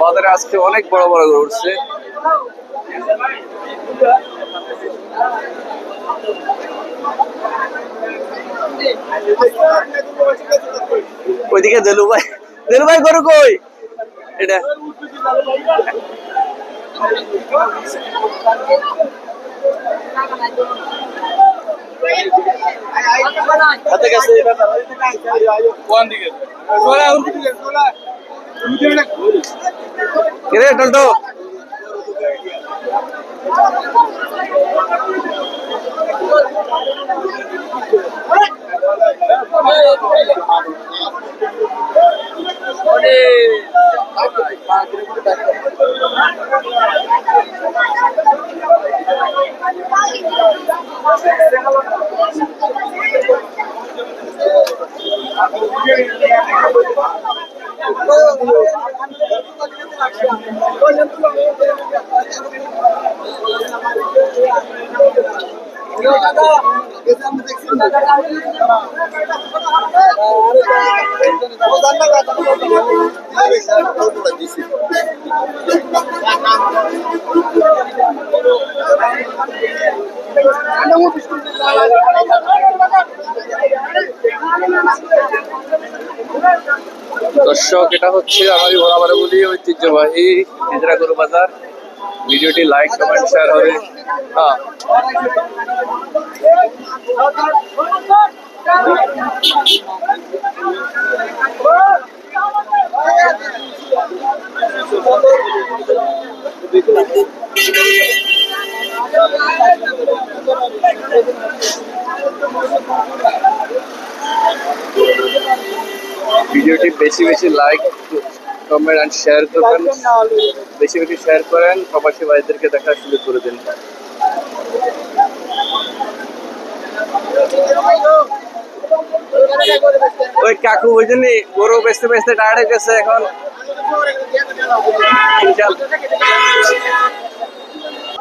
বাজারে আজকে অনেক বড় বড় গরু উঠছে। ওইদিকে দেলু ভাই দেলু ভাই গরু কই? এটা। হাতে গেছে কোন দিকে? কিরে টলটো দর্শক, এটা হচ্ছে আমাদের বরাবর বলি ঐতিহ্যবাহী হিজরা গরু বাজার। ভিডিওটি লাইক কমেন্ট শেয়ার হবে হ্যাঁ। ভিডিওটি বেশি বেশি লাইক কমেন্ট অ্যান্ড শেয়ার করবেন। বেশি বেশি শেয়ার করেন, প্রবাসী ভাইদেরকে দেখার শুরু করে দিন। ওই কাকু ওই জন্য গরু বেচতে বেচতে টায়ার্ড হয়ে গেছে এখন।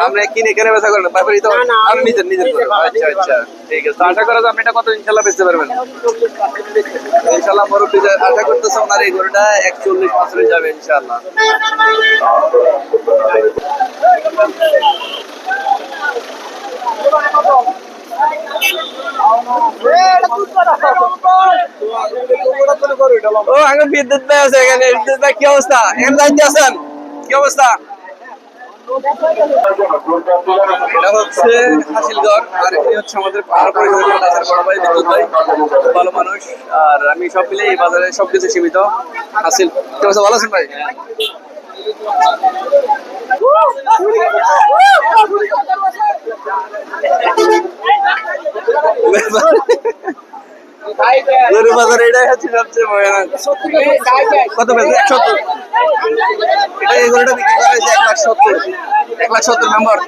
আপনি কিনে কেনে বেচা করেন? ব্যাপারই তো আমি নিজের নিজের আচ্ছা আচ্ছা ঠিক আছে। আশা করা যায় আপনি এটা কত ইনশাল্লাহ বেচতে পারবেন? ইনশাল্লাহ মুরব্বী যা- আশা করতেছে ওনার এই গরুটা একচল্লিশ বছরে যাবে ইনশাল্লাহ। ও আগে বিদ্যুৎ ভাই আছে এখানে। বিদ্যুৎ ভাই কি অবস্থা? এখানে কি অবস্থা? এটা হচ্ছে হাসিলগড়, আর এটি হচ্ছে আমাদের পাহাড় পরিষদের কাছের বড় ভাই বিদ্যুৎ ভাই ভালো মানুষ, আর আমি সব মিলে এই বাজারে সবকিছু সীমিত, হাসিল। কেমন ভালো আছেন ভাই? গরু বাজার এটাই হচ্ছে সবচেয়ে ভয়ানক। কত পেয়েছে? এক সত্তর। এটা এই গরুটা বিক্রি করা হয়েছে এক লাখ সত্তর। এক লাখ সত্তর মেম্বার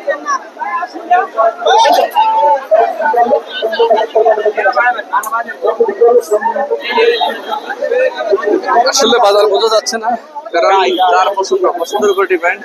আসলে বাজার বোঝা যাচ্ছে না, কারণ যার পছন্দ, পছন্দের উপর ডিপেন্ড।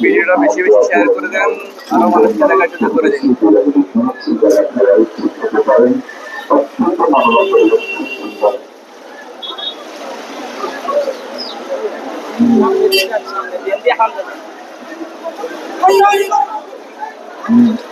ভিডিওটা বেশি বেশি শেয়ার করে দেন আরও মানুষকে দেখার জন্য করে দিন। はい、あ。